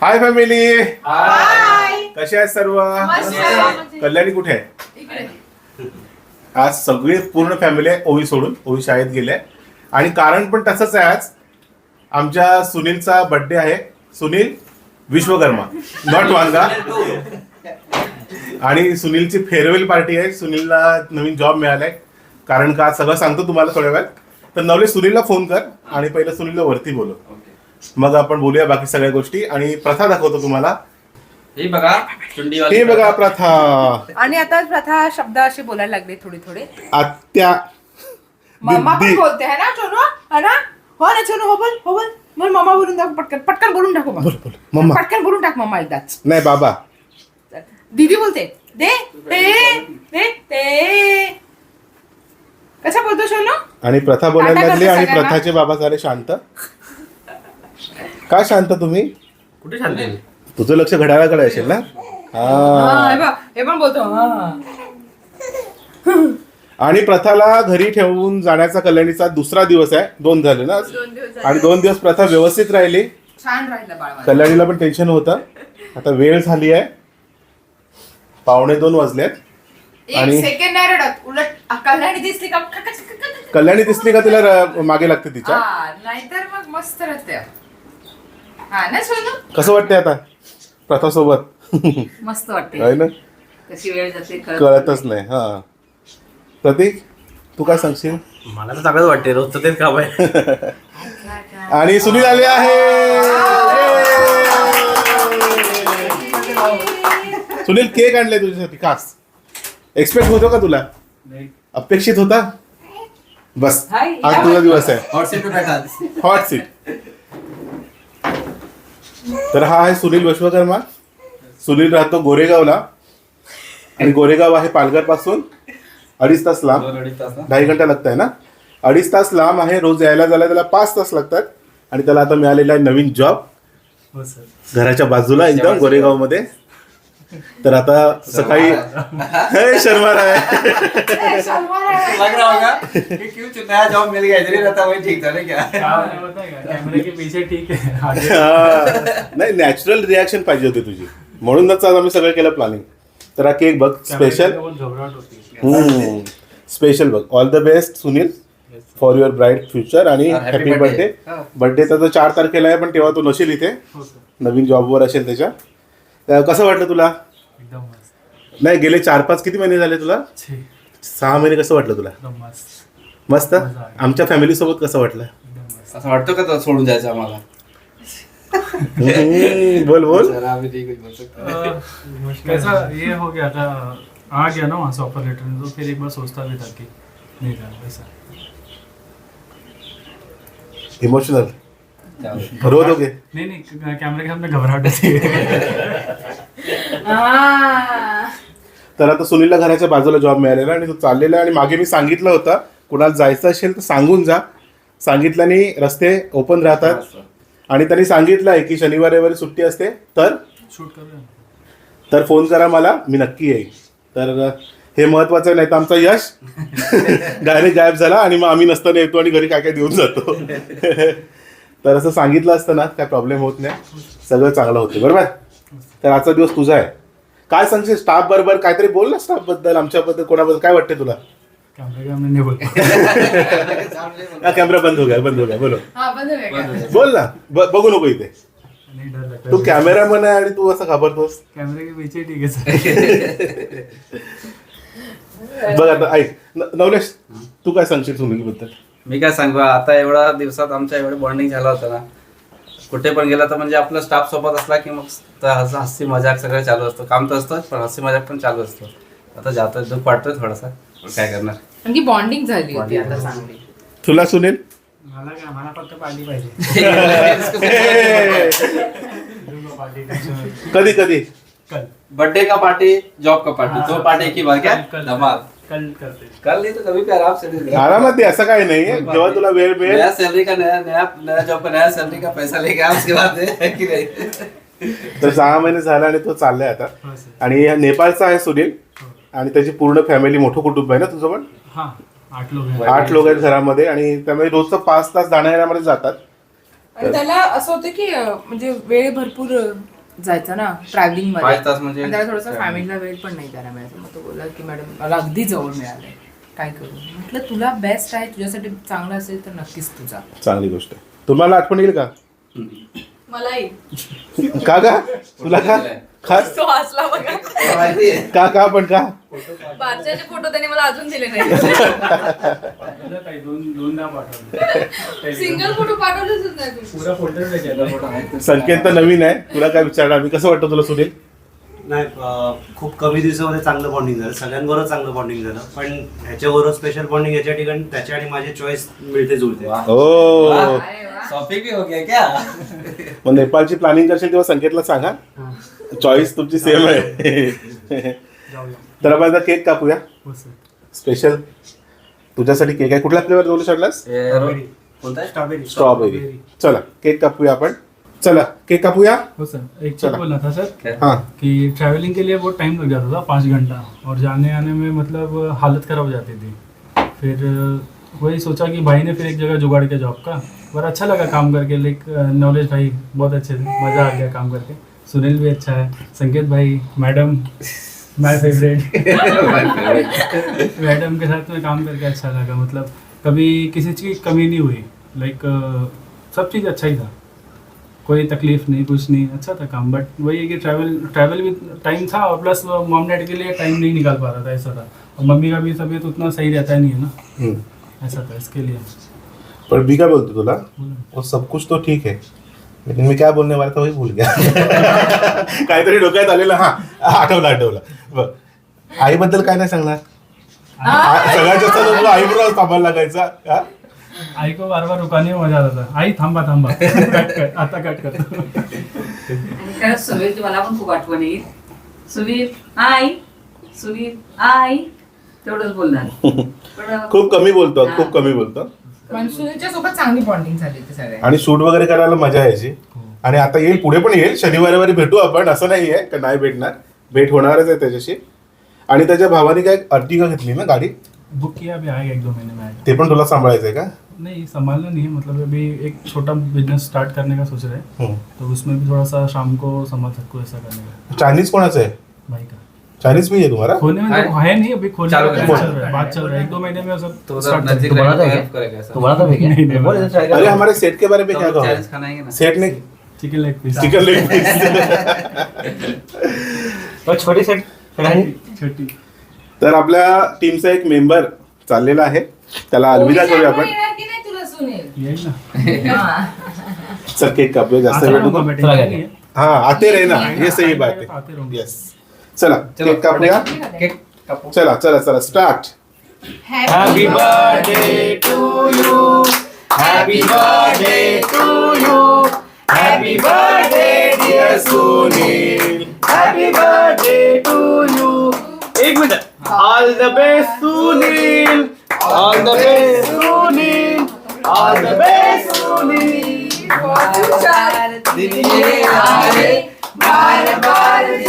Hi family हाय कसे आहेत सर्व. कल्याणी कुठे आहे? आज सगळी पूर्ण फॅमिली आहे ओवी सोडून. ओवी शाळेत गेले आणि कारण पण तसंच आहे आज. आमच्या सुनीलचा बर्थडे आहे. सुनील विश्वकर्मा. नॉट वांगा. आणि सुनीलची फेअरवेल पार्टी आहे. सुनीलला नवीन जॉब मिळालाय. कारण का आज सगळं सांगतो तुम्हाला थोड्या वेळात. तर नवले सुनीलला फोन कर. आणि पहिलं सुनीलला वरती बोलव. मग आपण बोलूया बाकी सगळ्या गोष्टी. आणि प्रथा दाखवतो तुम्हाला. हे बघा हे बघा प्रथा. आणि आता प्रथा शब्द असे बोलायला लागले थोडे थोडे. आत्या मम्मा पण दीदी. बोलते है ना चोनू? है ना? हो ना चोनू हो बोल हो बोल. मम्मा बोलून टाक पटकन पटकन बोलून टाकू बोल बोल मम्मा पटकन बोलून टाक मम्मा एकदाच नाही बाबा. दीदी बोलते दे ते दे ते कसा बोलतो शोनू आणि प्रथा बोलायला लागली आणि. प्रथाचे बाबा झाले शांत. काय शांत तुम्ही कुठे शांती तुझं लक्ष घड्याळाकडे असेल ना हा, हा हे बघ, हे पण बोलतो हा. आणि प्रथाला घरी ठेवून जाण्याचा कल्याणीचा दुसरा दिवस आहे दोन झाले ना आज? दोन दिवस झाले. आणि दोन दिवस प्रथा व्यवस्थित राहिली छान राहिलं बाळ माझं. कल्याणीला पण टेन्शन होतं आता वेळ झाली आहे पावणे दोन वाजलेत एक आणि- सेकंड नाही रडत उलट कल्याणी दिसली का कल्याणी दिसली का तिला र- मागे लागते तिच्या हा नाहीतर मग मस्त राहते हा ना सोनू? कसं वाटतंय आता? प्रथा सोबत मस्त वाटते आहे ना? कशी वेळ जाते कळत कळतच नाही. हा. प्रतीक तू काय सांगशील? मला तर चांगलंच वाटते रोजचं तेच काम आहे आणि सुनील आले आहे. सुनील केक आणले तुझ्यासाठी खास. एक्सपेक्ट होतो का तुला? अपेक्षित होता? बस या. तुझा दिवस आहे. हॉट सीट बैठा हॉट सीट तर हा आहे सुनील विश्वकर्मा. सुनील राहतो गोरेगावला. आणि गोरेगाव आहे पालघरपासून अडीच तास लांब. ढाई घंटा लागत आहे ना? अडीच तास लांब आहे. रोज यायला जायला त्याला पाच तास लागतात. आणि त्याला आता मिळालेला आहे नवीन जॉब हो घराच्या बाजूला एकदम गोरेगावमध्ये तर आता सकाळी हे शर्मा आहे लग रहा होगा कि क्यों चुन नया जॉब मिल गया? इधर ही रहता वही ठीक था ना क्या? कैमरे के पीछे ठीक है आगे। हा. नाही नॅचरल रिॲक्शन पाहिजे होती तुझी. म्हणूनच आज आम्ही सगळं केलं प्लॅनिंग तर हा केक बघ स्पेशल बहुत घबराहट होती. है स्पेशल बघ. All the best Sunil for your bright future आणि हा, happy हॅपी birthday. बर्थडे हा. बर्थडे तर चार तारखेला आहे पण तेव्हा तो नसेल इथे. हो सर नवीन जॉबवर असेल त्याच्या. कसं वाटलं तुला? एकदम मस्त. नाही गेले चार पाच किती महिने झाले तुला? छे. सहा महिने कसं वाटलं तुला? एकदम मस्त. मस्त? मजा आली. आमच्या फॅमिली सोबत कसं वाटलं? एकदम मस्त. असं वाटतं का तो सोडून जायचं आम्हाला? हम्म, बोल बोल. जरा आम्ही ठीक बोल सकतो अह, कैसा ये हो गया था आ गया ना वहाँ से ऑफर लेटर में तो फिर एक बार सोचता भी था कि नहीं जाना वैसा इमोशनल. रो दोगे नहीं नहीं कैमरे के सामने घबराहट होती है तर आता सुनीलला घराच्या बाजूला जॉब मिळालेला आणि तो चाललेला आहे आणि मागे मी सांगितलं होतं कुणाला जायचं असेल तर सांगून जा. सांगितल्याने रस्ते ओपन राहतात. आणि त्यांनी सांगितलं आहे की शनिवार रविवारी सुट्टी असते तर शूट कर रहे हैं। तर फोन करा मला मी नक्की येईल तर हे महत्वाचं नाही तर आमचा यश डायरेक्ट गायब झाला आणि मग आम्ही नसताना येतो आणि घरी काय काय देऊन जातो. तर असं सांगितलं असतं ना काय प्रॉब्लेम होत नाही. सगळं चांगलं होतं बरोबर? तर आजचा दिवस तुझा आहे. काय सांगशील स्टाफ बरोबर काहीतरी बोल ना स्टाफबद्दल आमच्याबद्दल कोणाबद्दल काय वाटते तुला? कैमरे हा कॅमेरा बंद हो गया बंद हो गया बोलो. हा बंद? बोल ना ब- बघू नको इथे. नहीं डर लगता तू है कॅमेरामन आहे आणि तू असं घाबरतोस. कैमरे के पीछे ठीक है सर. बघ आता ऐक. न- नवलेश तू काय सांगशील सुनील बद्दल मी काय सांगू आता एवढा दिवसात आमच्या एवढं बॉन्डिंग झालं होतं ना. कुठे पण गेला तर म्हणजे आपला स्टाफ सोबत असला की मग हस- हसी मजाक सगळं चालू असतं. काम तर असतं पण हसी मजाक पण चालू असतो. आता जातो दुःख वाटतोय थोडासा. पण काय करणार? कारण की बॉन्डिंग झाली होती आता. चांगली. तुला सुनील? मला काय मला फक्त पार्टी पाहिजे. कधी कधी? बर्थडे का पार्टी जॉब का पार्टी हाँ, दो पार्टी एक ही बार क्या धमाल. कल करते. कल नहीं तो कभी भी आराम से दे देगा। आरामात दे असं काही नाही जेव्हा तुला वेळ मिळेल नया सैलरी का नया नया नया जॉब का नया सैलरी का पैसा लेके उसके बाद है कि नहीं? तर सहा महिने झाले आणि तो चाललाय आता. हो सर. आणि नेपाळचा आहे सुनील. हो. आणि त्याची पूर्ण फॅमिली मोठं कुटुंब आहे ना तुझं पण हाँ आठ हैं लोक आहेत घरामध्ये आणि त्यामुळे रोजचं पाच तास जाण्या येण्यामध्ये जातात. आणि त्याला असं होतं की अं, म्हणजे वेळ भरपूर अं, जायचा ना ट्रॅव्हलिंगमध्ये. पाच तास म्हणजे आणि त्याला थोडंसं फॅमिलीला वेळ पण नाही द्यायला मिळायचा मग तो बोलला की मॅडम मला अगदी जवळ मिळालंय. काय करू? म्हटलं तुला बेस्ट आहे तुझ्यासाठी चांगलं असेल तर नक्कीच तुझा. चांगली गोष्ट आहे. तुम्हाला आठवण येईल का? मलाही. का का तुला का? खास? तो हसला बघा. का का पण का? बादशाचे फोटो त्याने मला अजून दिले नाही पाठवलं ताई, दोन दोनदा पाठवलं. सिंगल फोटो पाठवलेच नाही तुम्ही पुरा संकेत तर नवीन आहे. तुला काय विचारणार? मी कसं वाटतं तुला सुनील? नाही अं, खूप कमी दिवसामध्ये चांगलं बॉन्डिंग झालं. सगळ्यांबरोबर चांगलं बॉन्डिंग झालं. पण ह्याच्याबरोबर स्पेशल बॉन्डिंग याच्या ठिकाणी त्याच्या आणि माझे चॉईस मिळते जुळते. शॉपिंग भी हो गया क्या? मग नेपाळची प्लॅनिंग करशील तेव्हा संकेतला सांगा. चॉईस तुमची सेम आहे जाऊया. तर आपण केक कापूया. हो स्पेशल तुझ्यासाठी केक आहे. कुठला फ्लेवर बोलू शकलास कोणता? स्ट्रॉबेरी स्ट्रॉबेरी चला केक कापूया आपण. चला केक कापूया. हो सर एक चीज़. बोलना था सर? क्या? हाँ. कि ट्रैवलिंग के लिए बहुत टाइम लग जाता था पाँच घंटा. और जाने आने में मतलब हालत ख़राब हो जाती थी. फिर वही सोचा कि भाई ने फिर एक जगह जुगाड़ किया जॉब का. पर अच्छा लगा काम करके लाइक नॉलेज भाई बहुत अच्छे थे. मज़ा आ गया काम करके. सुनील भी अच्छा है संकेत भाई मैडम माय फेवरेट मैडम के साथ में काम करके अच्छा लगा मतलब कभी किसी चीज़ की कमी नहीं हुई लाइक सब चीज़ अच्छा ही था। कोई तकलीफ़ नहीं कुछ नहीं अच्छा था काम बट वही है कि ट्रैवल ट्रैवल भी टाइम था और प्लस मॉम डैड के लिए टाइम नहीं निकाल पा रहा था ऐसा था। और मम्मी का भी तबीयत उतना सही रहता ही नहीं है ना। हम्म. ऐसा था इसके लिए। पर काय बोलतो तुला बोला. वो सब कुछ तो ठीक है। लेकिन मैं क्या बोलने वाला था वही भूल गया काहीतरी डोक्यात आलेलं हा आठवलं आठवलं. बघ आईबद्दल काय नाही सांगणार. सगळ्यात जास्त तो तुला आईबरोबर थांबायला लागायचा हा? आई को बार बार रुकाने मजा आता था आई थांबा थांबा. कट कर आता कट करतो आणि खरंच सुनीलची मला पण खूप आठवण येईल. सुनील आई सुनील आई तेवढंच बोलणार. पण खूप कमी बोलतो खूप कमी बोलतो. सोबत चांगली बॉन्डिंग झाली ते सगळे आणि शूट वगैरे करायला मजा यायची. आणि आता येईल पुढे पण येईल. शनिवार रविवारी भेटू आपण. असं नाही आहे का नाही भेटणार. भेट होणारच आहे त्याच्याशी. आणि त्याच्या भावाने काय अर्टिगा घेतली ना गाडी? बुक किया अभी आएगा एक दो महीने में. आएगा ते पण तुला सांभाळायचंय का? नहीं संभालना नहीं. है मतलब अभी एक छोटा बिजनेस स्टार्ट करने का सोच रहे हैं. हम्म. तो उसमें भी थोड़ा सा शाम को संभाल सकूँ ऐसा करने का. चायनीज कोणाचं आहे? भाई का. चायनीज भी आहे तुम्हाला खोने में तो है नहीं अभी खोलने चालू का है। काम चल रहा है। बात चल रहा है। एक दो महीने में सब तो start उधर कर नजदीक देंगे। रहेगा तो हेल्प करेगा ऐसा तुम्हाला तर भेटेल नहीं, नहीं, बोल इधर try अरे करो. हमारे सेट के बारे में क्या तो कहो? चैलेंज खाना है ना। सेट ने chicken leg piece chicken leg piece तो छोटी सेट छोटी। तर आपल्या टीमचा एक मेंबर चाललेला आहे. त्याला अलविदा करूया आपण. यही ना. सर केक कापूया जास्त आता वेळ रहूंगा नको. मैं, चला टेंशन गया। नहीं है। हा आते रहे ना. ये सही बात आते है रहूंगा। यस चला चलो केक कापूया केक कापू चला चला चला start Happy birthday to you. Happy birthday to you. Happy birthday dear Sunil. Happy birthday to you. एक minute all the best Sunil all the best Sunil all the best Sunil दिलिये आरे बार बार दिलिये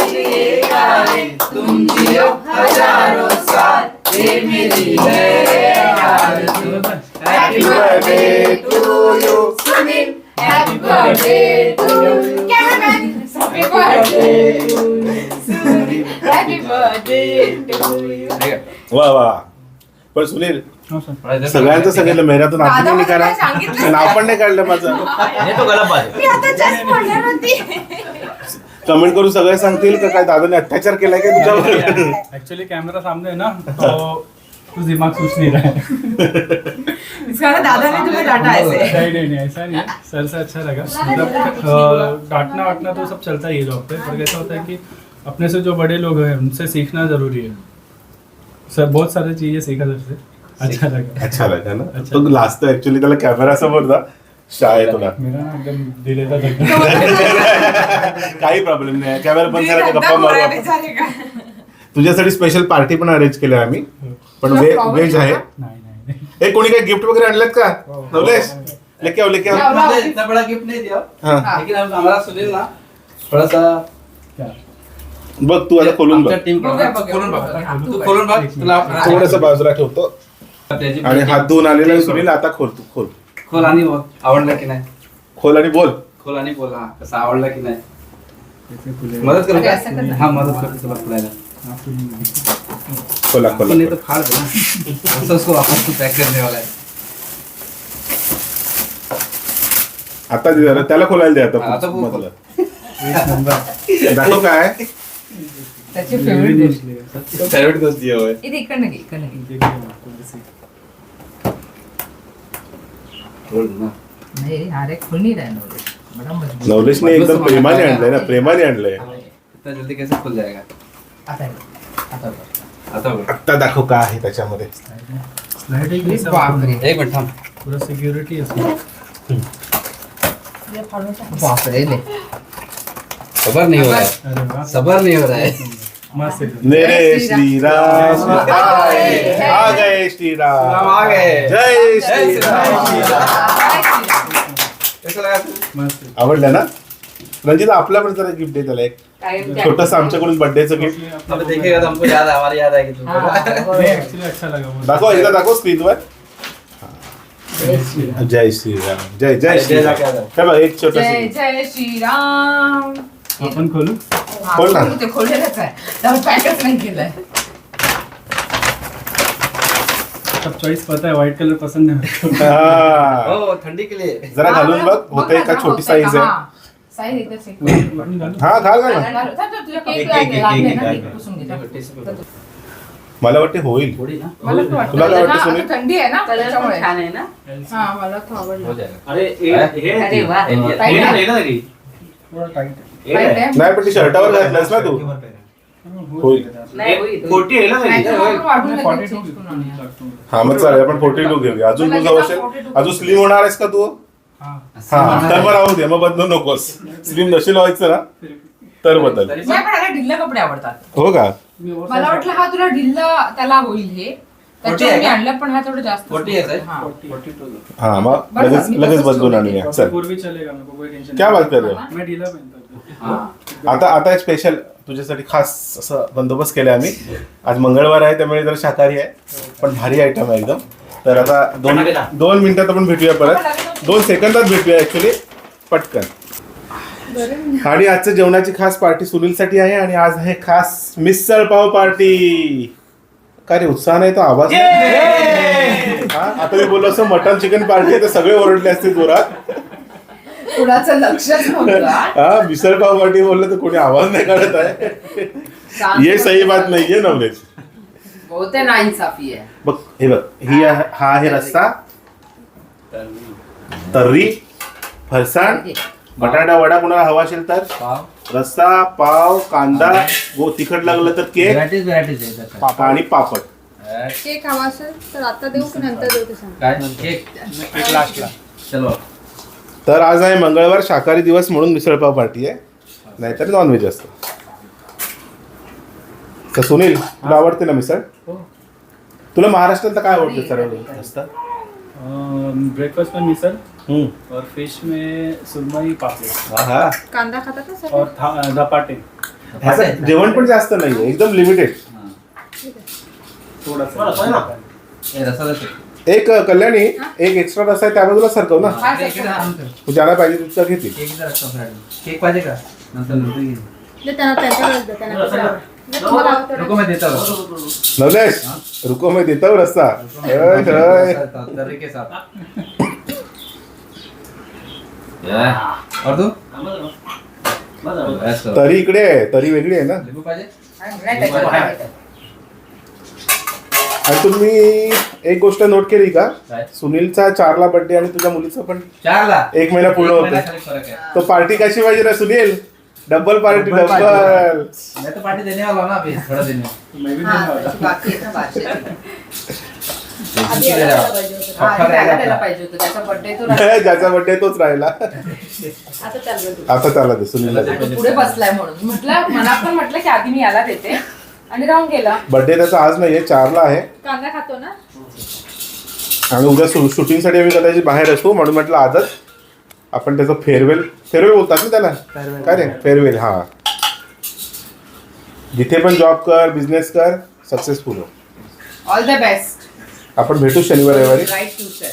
आरे तुम जियो हजारों साल ये मेरी है birthday to you Sunil happy birthday to you cameraman happy birthday happy birthday to you वा वा. पण सुनील सगळ्यांचं सांगितलं. मेहरातून आपण नाही मला करा काय सांगितलंच नाव पण नाही काढलं माझं. कमेंट करून सगळे सांगतील का काय दादाने अत्याचार केलाय का तुझ्यावर? एक्चुअली कैमरा सामने है ना तो कुछ दिमाग सोच नहीं रहा है इसका ना दादा ने तुम्हें डांटा ऐसे. नहीं नहीं नहीं ऐसा नहीं. है सर से अच्छा लगा. मतलब अ, डांटना वाटना तो सब चलता ही है जॉब पे पर कैसा होता है कि अपने से जो बड़े लोग हैं उनसे सीखना जरूरी है। सर बहुत सारी चीजें सीखा सर से। अच्छा लगा। अच्छा लगा ना। अच्छा. तो लास्ट ऍक्च्युली त्याला कॅमेरा समोर ना शाळेत काही प्रॉब्लेम नाही. कॅमेरा बंद झाला गप्पा मारू? तुझ्यासाठी स्पेशल पार्टी पण अरेंज केली आम्ही. पण तुला वे flower व्हेज आहे नहीं नहीं नहीं. हे कोणी काही गिफ्ट वगैरे आणलेत का? नवलेश लेके आओ लेके आओ. इतना बड़ा गिफ्ट नहीं दिया हा. लेकिन हम हमारा सुनील ना थोड़ा सा बघ तू आता खोलून बघ. खोलून बघ. बघूया. तू खोलून बघ तुला थोडस बाजूला ठेवतो. आणि हात धुवून आलेला सुनील आता खोल तू खोल. खोल आणि बघ आवडलं की नाही? खोल आणि बोल. खोल आणि बोल हा. कसं आवडला की नाही? मदत करू अरे असं कर का ना. हा मदत करतो तुला खोलायला. खोला खोला आपण नाही तर फाड दे ना असं उसको वापस तू पॅक करने वाला है आता दे जरा, त्याला खोलायला दे हा, आता आता बोल. मधलं. दाखव काय? त्याची फेवरेट गोष्ट इथे इकडनं घे इकडनं घे. बोल नाही अरे खुनी राय नवलेश. नवलेशने एकदम प्रेमाने आणलंय ना प्रेमाने आणलंय इतना जल्दी कैसे खुल जाएगा? आता आता. आता दाखव काय आहे त्याच्यामध्ये एक मिनिट थांब. पूरा सिक्योरिटी है इसमें बापरे ले. सबर नहीं हो रहा है. सबर नहीं हो रहा है है. मेरे श्री राम. आए आ गए श्री राम. राम आ गए. जय जय श्री श्री राम. राम. कैसा लगा मस्त आवडलं ना? रंजिता आपल्या पण जरा गिफ्ट दे त्याला एक. छोटस आमच्याकडून बर्थडेचं गिफ्ट अब देखेगा तो हमको याद हमारी याद आएगी तुमको नहीं एक्चुअली अच्छा लगा वो दाखव एकदा दाखव स्क्रीनवर जय श्री राम. जय जय श्री राम. हे बघ एक जय छोटस जय श्रीराम अपन खोलू? खोल. ना. ते खोललेलंच आहे पॅकच नाही केलंय. सब चॉइस पता है व्हाइट कलर पसंद है. मेरे को। हा. ओ ठंडी के लिए. जरा घालून बघ होतंय का छोटी साईज आहे? साईज एकच आहे. बटन डालो हा घाल घाल. ना घाल, घाल, घाल, तुझ्या केक एक- लागले- एक- लागले एक- ना, एक- केक पुसून घे, जा. मला वाटते होईल. थोड़ी ना. मला पण वाटतं. तुला काय वाटतं, ना, सुनील? थंडी आहे ना कलर त्याच्यामुळे. पण छान आहे ना. हा मला तो आवडला. हो जाएगा. अरे वा? थोड़ा टाइट? नाही पण ती शर्टावर घातलास ना तू. होईल. आहे ना. हा मग चालेल आपण फोर्टी टू घेऊया. अजून तू जाऊ असेल? अजून स्लिम होणार आहेस का तू? हाँ. तर मग राहू दे मग बदलू नकोस. स्लिम नशील व्हायचं ना? तर बदल. नाही पण ढिल्ले कपडे आवडतात. हो का? मला वाटलं हा तुला ढिल्ला त्याला होईल हे. त्याच्यावर आहे मी का? आणलं पण हा थोडं जास्त फोर्टी आहे साहेब? हा. हा मग बरं, लगेच मी लगेच तसंच बदलून ठेवते. आणूया. चल. पूर्वी चलेगा मेरे को कोई टेंशन क्या बात कर रहे हो? मैं ढीला पहनता हाँ। आता आता एक स्पेशल तुझ्यासाठी खास असं बंदोबस्त केलाय आम्ही. आज मंगळवार आहे त्यामुळे जरा शाकाहारी आहे पण भारी आयटम आहे एकदम. तर आता दोन दोन मिनिटात आपण भेटूया परत. दोन सेकंदात भेटूया ऍक्च्युली पटकन. आणि आजच्या जेवणाची खास पार्टी सुनीलसाठी आहे आणि आज आहे खास मिसळ पाव पार्टी काय रे उत्साह नाही तो आवाज? हा, आता मी बोललो असं मटन चिकन पार्टी तर सगळे ओरडले असते जोरात. कुणाचं लक्षच नव्हतं हा. हा मिसळ पाव पार्टी बोललं तर कोणी आवाज नाही काढत आहे. ये सही बात नाहीये नवलेश. बहुत आहे नाइंसाफी आहे. बघ हे बघ ही आहे- हा आहे रस्सा तर्री फरसाण बटाटा वडा कोणाला हवा असेल तर? पाव. रस्सा पाव कांदा गो तिखट लागलं तर केक. व्हरायटीज व्हरायटीज आहे त्याच्यात. आणि पापड. केक हवा असेल तर आता देऊ की नंतर देऊ ते सांग. काय? केक. एक लास्ट ला. चलो तर आज आहे मंगळवार शाकाहारी दिवस म्हणून मिसळपाव पार्टी आहे. नाहीतर नॉनव्हेज असतं. तर सुनील तुला आवडते ना मिसळ? तुला महाराष्ट्रात काय आवडतं सर्व जास्त ब्रेकफास्ट में मिसल हम्म. और फिश में सुरमई पापलेट. हा कांदा खातात ना सर और था- धपाटे ह्याचं जेवण पण जास्त नाहीये एकदम लिमिटेड थोड़ा थोड़ा सा हे रसा देते. एक कल्याणी एक एक्स्ट्रा रस्सा आहे त्या बाजूला सरकव ना हा, ज्याला पाहिजे तिथं घेतील केक जरा extra fried. केक पाहिजे का नंतर नंतर घेईन. दे त्यांना त्यांच्याकडेच दे त्यांना कसं आवडतं. दे तुम्हाला आवडतं नको ना. मैं देता नवलेश रुको मैं देता रस्सा ओय, ओय. तर्री के साथ Yeah. और तू बस करो. तरी इकडे आहे तरी वेगळी आहे ना लिंबू पाहिजे नाही? आणि तुम्ही एक गोष्ट नोट केली का? काय? सुनीलचा चारला बर्थडे आणि तुझ्या मुलीचा पण चार ला एक महिना पूर्ण एक होतो फरक है तो पार्टी कशी पाहिजे ना Sunil? Double party Double party. Double मैं तो पार्टी देने वाला हूँ ना अभी थोड़ा दिन में मैं भी हा, देने वाला. त्याची बाकी आहे ना, बाकी आहे. आधी यायला पाहिजे होतं. हा, आणि त्याला द्यायला पाहिजे. होतं. त्याचा बर्थडे तो राहिला. ज्याचा बर्थडे तोच राहिला. आता चालू दे. आता त्याला दे सुनीलला दे. तो पुढे बसलाय म्हणून. म्हटलं मनात पण म्हटलं की आधी मी याला देते. आणि राहून गेला. बर्थडे त्याचा आज नाहीये चारला आहे. कांदा खातो ना? आणि उद्या शूटिंगसाठी आम्ही कदाचित बाहेर असू म्हणून म्हटलं आजच आपण त्याचं फेअरवेल फेअरवेल बोलतात ना त्याला? काय रे? फेअरवेल हा. जिथे पण जॉब कर बिझनेस कर सक्सेसफुल हो. ऑल द बेस्ट आपण भेटू शनिवार रविवारी. राईट फ्युचर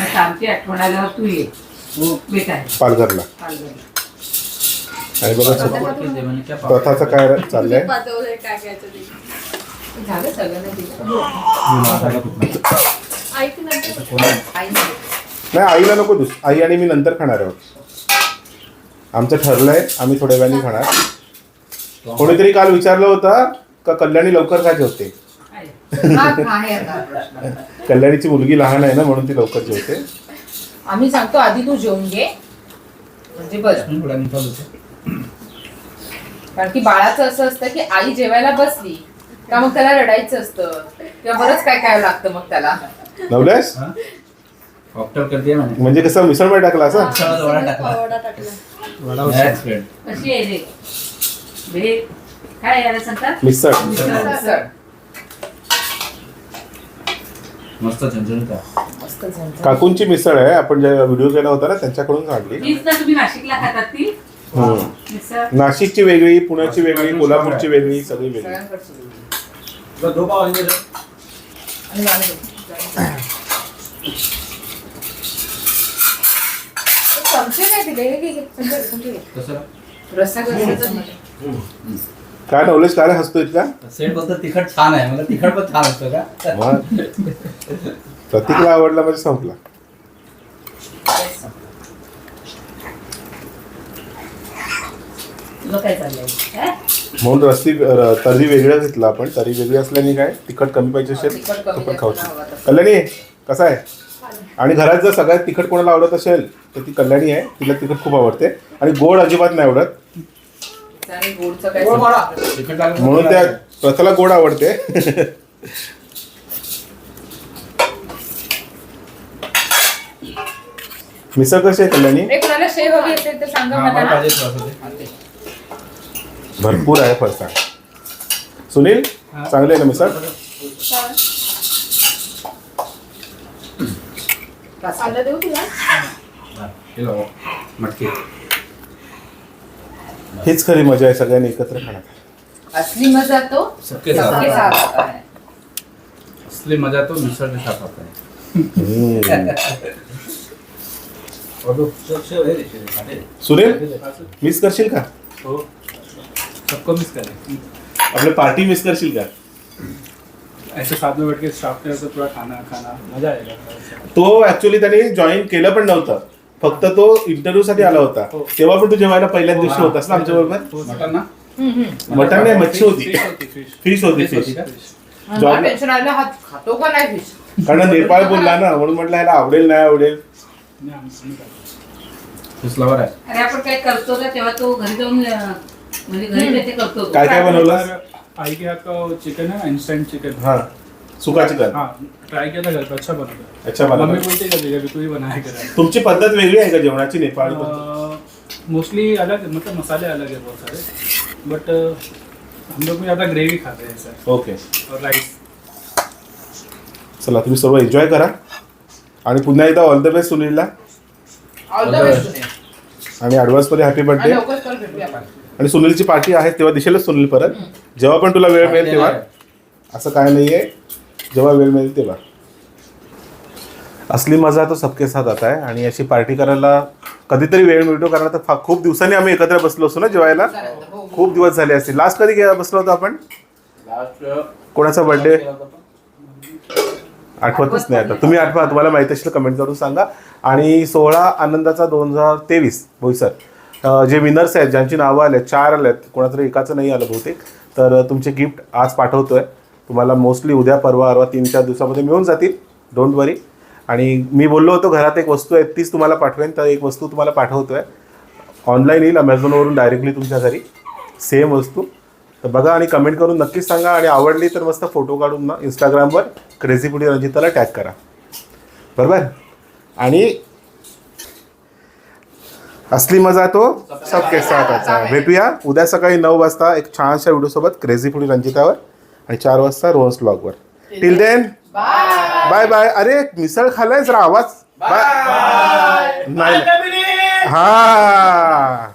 आता आमची आठवण आल्यावर तू ये. बेटा आहे पालघरला. पालघरला. आणि बघा प्रथाचं काय चाललंय? पाठवलंय काय झालं नाही. आईला नको दुस आई आणि मी नंतर खाणार आहोत. आमचं ठरलंय आम्ही थोड्या वेळाने खाणार. कोणीतरी काल विचारलं होतं का कल्याणी लवकर. हा आता. प्रश्न. कल्याणीची मुलगी लहान आहे ना म्हणून ती लवकर जेवते. आम्ही सांगतो आधी तू जेवून घे. म्हणजे बरं होतो. कारण की बाळाचं असं असतं की आई जेवायला बसली का मग त्याला रडायचं असतं? किंवा बरंच काय काय लागतं मग त्याला? म्हणजे कसं मिसळमध्ये टाकला असं? मिसळात वडा टाकला. वडा टाकला. That's great. कशी आहे रे? बे काय याला सांगतात? मिसळ. मिसळ. मस्त झणझणीत आहे. मस्त झणझण. काकूंची मिसळ आहे. आपण ज्या व्हिडिओ केला होता ना त्यांच्याकडून काढली. तीच ना तुम्ही नाशिकला खातात ती? हम्म. नाशिकची वेगळी पुण्याची वेगळी कोल्हापूरची वेगळी सगळी वेगळी. चमचे काय दिले हे घे, घे. चमचे. घे, चमचे घे. कसं रस्सा कशाचा दिला? काय नवलेश काय रे हसतो इतका सेट बोलतो तिखट छान आहे. मला तिखट पण छान असतं का? मग प्रतीकला आवडला म्हणजे संपला. तुला काय चाललंय? म्हणून रस्ती र- तर्री वेगळं घेतलं आपण तर्री वेगळी असल्याने काय तिखट कमी पाहिजे असेल तिखट तर कमी पण जास्त खाऊ हवं शकतो तसं. कल्याणी कसं आहे आणि घरात जर सगळ्यात तिखट कोणाला आवडत असेल तर ती कल्याणी आहे तिला तिखट खूप आवडते आणि गोड अजिबात नाही आवडत आणि गोडचं काय गोड वडा. सांगतो? तिखट लागलं म्हणून त्या प्रथाला गोड आवडते मिसळ कशी आहे कल्याणी कोणाला शेव हवी असेल तर सांगा हा, मला मला ना. पाहिजे थोडंसं ते. भरपूर आहे फरसाण सुनील चांगले आहे ना मिसळ? आलं देऊ तुला? हे लावा. मटकी. हीच खरी मजा आहे सगळ्यांनी एकत्र खाण्यात असली मजा तो सबके सबके साथ साथ आता है. असली मजा तो मिसळ के साथ आता है. हम्म. और दो सबसे है रे सुनील मिस करशील का? हो. सबको मिस करें। आपले पार्टी मिस करशील का ऐसे साथ में बैठ के स्टाफ के साथ पूरा खाना खाना मजा आएगा तो ऍक्च्युली त्याने जॉईन केलं पण नव्हतं. फक्त तो इंटरव्ह्यू साठी आला होता. हो. तेव्हा पण तू जेवायला पहिल्याच दिवशी होतास ना आमच्या बरोबर? मटन ना. मटण नाही मच्छी होती. फिश होती फिश फिश होती Fish होती फिश का? मला जॉब- टेन्शन आलं हा खातो का नाही फिश कारण नेपाळ बोलला ना म्हणून म्हटलं ह्याला आवडेल नाही आवडेल. नहीं, आहे. अरे आपण काय करतो ना तेव्हा तो घरी जाऊन अं, म्हणजे घरी ते करतो. तो. काय काय बनवलं। आई के हाथ का चिकन है ना इंस्टेंट चिकन हा. सुका चिकन हाँ ट्राई किया था घर पे अच्छा बना था अच्छा बनवलं. मम्मी बोलते कभी कभी तू ही बनाया कर तुमची पद्धत वेगळी आहे का जेवणाची नेपाळी पद्धत? मोस्टली अलग मतलब मसाले अलग है बहुत सारे. बट हम लोग ज़्यादा ग्रेवी खाते हैं सर ओके और राइस चला तुम्ही सर्व एन्जॉय करा. आणि पुन्हा एकदा all the best सुनीलला. All the best Sunil. आणि ॲडव्हान्समध्ये हॅपी आणि बर्थडे लवकरच करू भेटूया आपण. आणि सुनीलची पार्टी आहे तेव्हा दिसेलच सुनील परत. जेव्हा पण तुला वेळ मिळेल तेव्हा. असं काय नाहीये. जेव्हा वेळ मिळेल तेव्हा. असली मजा तो सबके साथ आता आहे. आणि अशी पार्टी करायला कधीतरी वेळ मिळतो कारण आता फा- खूप दिवसांनी आम्ही एकत्र बसलो असतो ना जेवायला. चालेल, हो. खूप दिवस झाले असतील. लास्ट कधी बसलो होतो आपण? लास्ट कोणाचा बर्थडे आठवतच नाही आता. तुम्ही आठवा तुम्हाला माहिती असेल कमेंट करून सांगा. आणि सोळा आनंदाचा दोन हजार तेवीस बोईसर. अं, जे विनर्स आहेत ज्यांची नावं आले चार आले आहेत कोणातरी एकाचं नाही आलं बहुतेक. तर तुमचे गिफ्ट आज पाठवतो आहे तुम्हाला मोस्टली उद्या परवा अरवा तीन चार दिवसामध्ये मिळून जातील. डोंट वरी आणि मी बोललो होतो घरात एक वस्तू आहे तीच तुम्हाला पाठवेन. तर एक वस्तू तुम्हाला पाठवतो आहे ऑनलाईन येईल अमेझॉनवरून डायरेक्टली तुमच्या घरी. सेम वस्तू. तर बघा आणि कमेंट करून नक्कीच सांगा. आणि आवडली तर मस्त फोटो काढून ना इंस्टाग्रामवर क्रेझी पुढे रंजिताला टॅग करा. बरोबर? आणि असली मजा तो. सबके साथ आता है. भेटूया. उद्या सकाळी नऊ वाजता एक छानशा व्हिडिओसोबत क्रेझी पुढे रंजितावर आणि चार वाजता रोहन्स ब्लॉगवर टिल देन बाय बाय अरे मिसळ खाल्लाय जरा आवाज. बाय नाही. हा.